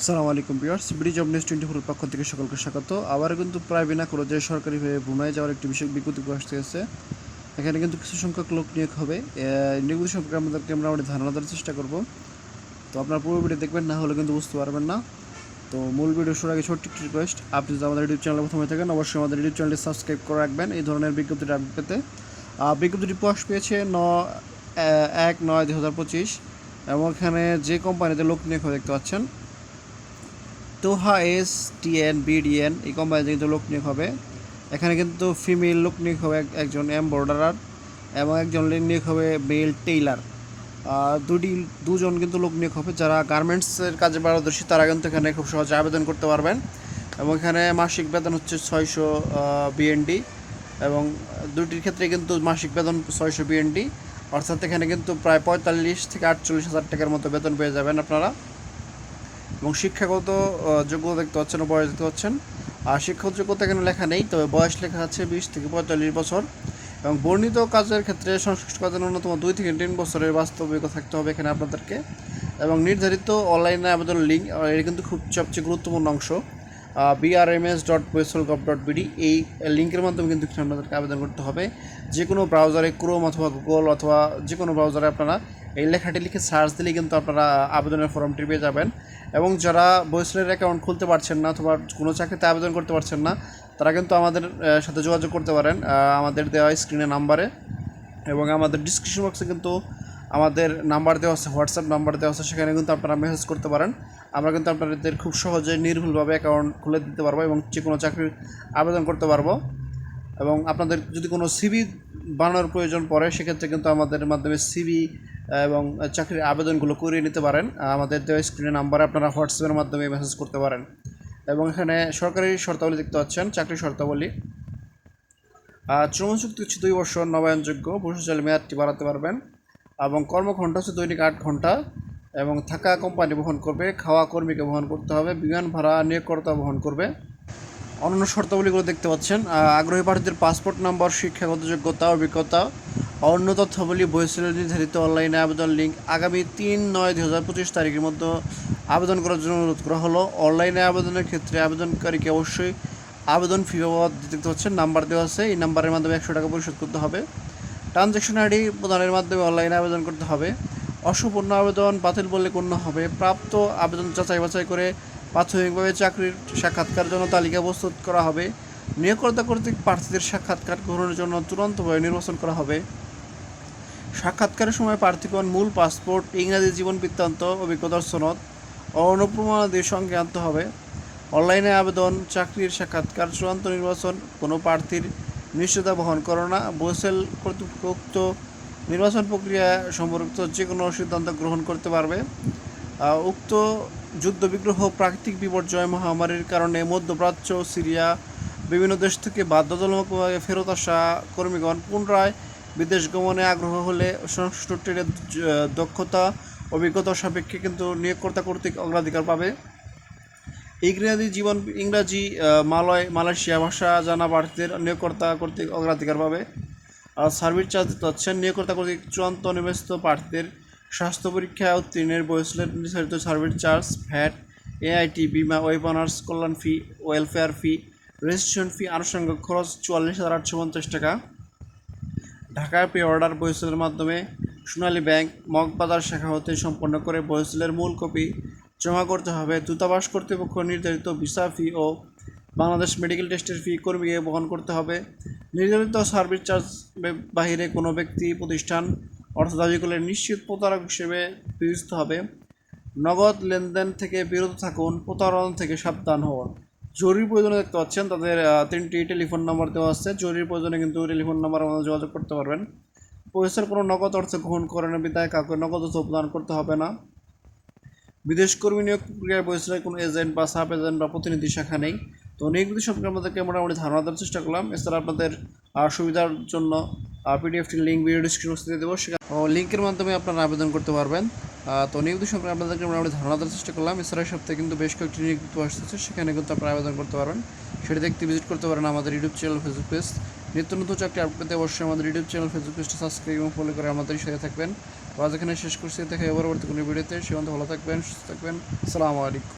আসসালামু আলাইকুম Bears Bridge of News twenty four পক্ষ থেকে সকলকে স্বাগত। আবার কিন্তু প্রায় বিনা কলেজে সরকারিভাবে ভ্রমণে যাওয়ার একটি বিশেষ বিজ্ঞপ্তি প্রকাশ হয়েছে। এখানে কিন্তু কিছু সংখ্যক লোক নিয়োগ হবে। নিয়োগগুলি সম্পর্কে আমাদেরকে আমরা আমাদের ধারণা দেওয়ার চেষ্টা করব। তো আপনার পুরো ভিডিও দেখবেন, না হলে কিন্তু বুঝতে পারবেন না। তো মূল ভিডিও শুরু আগে ছোট্ট একটি রিকোয়েস্ট আপনি যদি আমাদের ইউটিউব চ্যানেলে প্রথমে থাকেন, অবশ্যই আমাদের ইউটিউব চ্যানেলটি সাবস্ক্রাইব করে রাখবেন। এই ধরনের বিজ্ঞপ্তিটা আপডেট পেতে। বিজ্ঞপ্তিটি প্রকাশ পেয়েছে ন এক নয় দু হাজার পঁচিশ। এবং এখানে যে কোম্পানিতে লোক নিয়োগ দেখতে পাচ্ছেন তোহা এস টিএন বিডিএন এই কোম্পানিতে কিন্তু লোক নিয়োগ হবে। এখানে কিন্তু ফিমেল লোক নিয়োগ হবে একজন এমব্রয়ডারার এবং একজন নিয়োগ হবে মেল টেইলার দুটি দুজন কিন্তু লোক নিয়োগ হবে। যারা গার্মেন্টসের কাজে পারদর্শী, তারা কিন্তু এখানে খুব সহজে আবেদন করতে পারবেন। এবং এখানে মাসিক বেতন হচ্ছে ছয়শো বিএনডি এবং দুটির ক্ষেত্রে কিন্তু মাসিক বেতন ছয়শো বিএনডি অর্থাৎ এখানে কিন্তু প্রায় পঁয়তাল্লিশ থেকে আটচল্লিশ হাজার টাকার মতো বেতন পেয়ে যাবেন আপনারা। এবং শিক্ষাগত যোগ্যতা দেখতে পাচ্ছেন, বয়স দেখতে পাচ্ছেন। আর শিক্ষক যোগ্যতা এখানে লেখা নেই, তবে বয়স লেখা আছে বিশ থেকে পঁয়তাল্লিশ বছর। এবং বর্ণিত কাজের ক্ষেত্রে সংশ্লিষ্ট কাজের ন্যূনতম দুই থেকে তিন বছরের বাস্তব অভিজ্ঞতা থাকতে হবে এখানে আপনাদেরকে। এবং নির্ধারিত অনলাইনে আবেদন লিঙ্ক এটা কিন্তু খুব সবচেয়ে গুরুত্বপূর্ণ অংশ। BRMS dot BOESL gov dot BD এই লিঙ্কের মাধ্যমে কিন্তু আপনাদেরকে আবেদন করতে হবে। যে কোনো ব্রাউজারে ক্রোম অথবা গুগল অথবা যে কোনো ব্রাউজারে আপনারা এই লেখাটি লিখে সার্চ দিলেই কিন্তু আপনারা আবেদনের ফর্মটি পেয়ে যাবেন। এবং যারা বইসলের অ্যাকাউন্ট খুলতে পারছেন না অথবা কোনো চাকরিতে আবেদন করতে পারছেন না, তারা কিন্তু আমাদের সাথে যোগাযোগ করতে পারেন। আমাদের দেওয়া স্ক্রিনে নাম্বারে এবং আমাদের ডিসক্রিপশন বক্সে কিন্তু আমাদের নাম্বার দেওয়া আছে হোয়াটসঅ্যাপ নাম্বার দেওয়া আছে, সেখানে কিন্তু আপনারা মেসেজ করতে পারেন। আমরা কিন্তু আপনাদের খুব সহজে নির্ভুলভাবে অ্যাকাউন্ট খুলে দিতে পারব এবং যে কোনো চাকরির আবেদন করতে পারব। এবং আপনাদের যদি কোনো সিভি বানানোর প্রয়োজন পড়ে, সেক্ষেত্রে কিন্তু আমাদের মাধ্যমে সিভি এবং চাকরির আবেদনগুলো করিয়ে নিতে পারেন। আমাদের দেওয়া স্ক্রিনের নাম্বারে আপনারা হোয়াটসঅ্যাপের মাধ্যমে মেসেজ করতে পারেন। এবং এখানে সরকারি শর্তাবলী দেখতে পাচ্ছেন চাকরির শর্তাবলী। শ্রম চুক্তি হচ্ছে দুই বছর নবায়নযোগ্য প্রশাসনের মেয়াদটি বাড়াতে পারবেন এবং কর্মঘণ্টা হচ্ছে দৈনিক আট ঘণ্টা এবং থাকা কোম্পানি বহন করবে, খাওয়া কর্মীকে বহন করতে হবে, বিমান ভাড়া নিয়োগকর্তা বহন করবে। অন্যান্য শর্তাবলীগুলো দেখতে পাচ্ছেন। আগ্রহী প্রার্থীদের পাসপোর্ট নম্বর শিক্ষাগত যোগ্যতা, অভিজ্ঞতা অন্য তথ্যাবলী বইসেলের নির্ধারিত অনলাইনে আবেদন লিঙ্ক আগামী তিন নয় দু হাজার পঁচিশ তারিখের মধ্যে আবেদন করার জন্য অনুরোধ করা হলো। অনলাইনে আবেদনের ক্ষেত্রে আবেদনকারীকে অবশ্যই আবেদন ফি বাবদ দেখতে পাচ্ছেন, নাম্বার দেওয়া আছে, এই নাম্বারের মাধ্যমে একশো টাকা পরিশোধ করতে হবে। ট্রানজ্যাকশন আইডি প্রদানের মাধ্যমে অনলাইনে আবেদন করতে হবে। অসম্পূর্ণ আবেদন বাতিল বলে গণ্য হবে। প্রাপ্ত আবেদন যাচাই বাছাই করে প্রাথমিকভাবে চাকরির সাক্ষাৎকার জন্য তালিকা প্রস্তুত করা হবে। নিয়োগকর্তা কর্তৃক প্রার্থীদের সাক্ষাৎকার গ্রহণের জন্য চূড়ান্তভাবে নির্বাচন করা হবে। সাক্ষাৎকারের সময় প্রার্থীগণ মূল পাসপোর্ট, ইংরাজি জীবন বৃত্তান্ত, অভিজ্ঞতার সনদ ও অনুপ্রমাণাদির সঙ্গে আনতে হবে। অনলাইনে আবেদন, চাকরির সাক্ষাৎকার, চূড়ান্ত নির্বাচন, কোনো প্রার্থীর নিশ্চয়তা বহন করে না। বসেল কর্তৃপক্ষ নির্বাচন প্রক্রিয়া সম্পর্কিত যে কোনো সিদ্ধান্ত গ্রহণ করতে পারবে। উক্ত যুদ্ধবিগ্রহ প্রাকৃতিক বিপর্যয় মহামারীর কারণে মধ্যপ্রাচ্য, সিরিয়া, বিভিন্ন দেশ থেকে বাধ্যতামূলকভাবে ফেরত আসা কর্মীগণ পুনরায় বিদেশ গমনে আগ্রহ হলে সংশ্লিষ্ট ট্রেডের দক্ষতা, অভিজ্ঞতা সাপেক্ষে কিন্তু নিয়োগকর্তা কর্তৃক অগ্রাধিকার পাবে। ইংরাজি জীবন, ইংরাজি মালয়, মালয়েশিয়া ভাষা জানা প্রার্থীদের নিয়োগকর্তা কর্তৃক অগ্রাধিকার পাবে। আর সার্ভিস চার্জ দিতে হচ্ছেন নিয়োগকর্তা কর্তৃক চূড়ান্ত নির্বাচিত প্রার্থীদের স্বাস্থ্য পরীক্ষা উত্তীর্ণের বয়সলের নির্ধারিত সার্ভিস চার্জ, ভ্যাট, এআইটি, বিমা ওয়েব অনার্স কল্যাণ fee, welfare fee, registration fee, আনুষঙ্গিক খরচ চুয়াল্লিশ হাজার আটশো পঞ্চাশ টাকা। ঢাকায় পে অর্ডার বহিসেলের মাধ্যমে সোনালী ব্যাংক মগবাজার শাখা হতে সম্পন্ন করে বহিসেলের মূল কপি জমা করতে হবে। দূতাবাস কর্তৃপক্ষ নির্ধারিত ভিসা ফি ও বাংলাদেশ মেডিকেল টেস্টের ফি কর্মীকে বহন করতে হবে। নির্ধারিত সার্ভিস চার্জ বাহিরে কোনো ব্যক্তি, প্রতিষ্ঠান, অর্থ দাবি করলে নিশ্চিত প্রতারক হিসেবে বিবেচিত হবে। নগদ লেনদেন থেকে বিরত থাকুন, প্রতারণা থেকে সাবধান হন। জরুরি প্রয়োজনে দেখতে পাচ্ছেন, তাদের তিনটি টেলিফোন নাম্বার দেওয়া আছে। জরুরি প্রয়োজনে কিন্তু টেলিফোন নাম্বার আমাদের যোগাযোগ করতে পারবেন। পয়সার কোনো নগদ অর্থ গ্রহণ করেন বিদায় কাউকে নগদ অর্থ প্রদান করতে হবে না। বিদেশ কর্মী নিয়োগ প্রক্রিয়ায় বয়সের কোনো এজেন্ট বা সাব এজেন্ট বা প্রতিনিধি শাখা নেই। তো নিয়োগটি সম্পর্কে আমাদেরকে মোটামুটি ধারণা দেওয়ার চেষ্টা করলাম। এছাড়া আপনাদের সুবিধার জন্য পিডিএফটির লিঙ্ক ভিডিও ডিসক্রিপশন দিয়ে দেবো। সেখানে লিঙ্কের মাধ্যমে আপনারা আবেদন করতে পারবেন। তো নিয়োগ সম্পর্কে আপনাদেরকে মোটামুটি ধারণা দেওয়ার চেষ্টা করলাম। এছাড়া সপ্তাহে কিন্তু বেশ কয়েকটি নিয়োগ আসতেছে, সেখানে কিন্তু আপনারা আবেদন করতে পারবেন। সেটা দেখতে ভিজিট করতে পারেন আমাদের ইউটিউব চ্যানেল ফেসবুক পেজ নিত্য নতুন চাকরি আপডেট অবশ্যই আমাদের ইউটিউব চ্যানেল ফেসবুক পেজটা সাবস্ক্রাইব এবং ফলো করে আমাদের সাথে থাকবেন। আজ এখানে শেষ করছি। দেখা পরবর্তী কোনো ভিডিওতে সে ভালো থাকবেন, সুস্থ থাকবেন। আসসালামু আলাইকুম।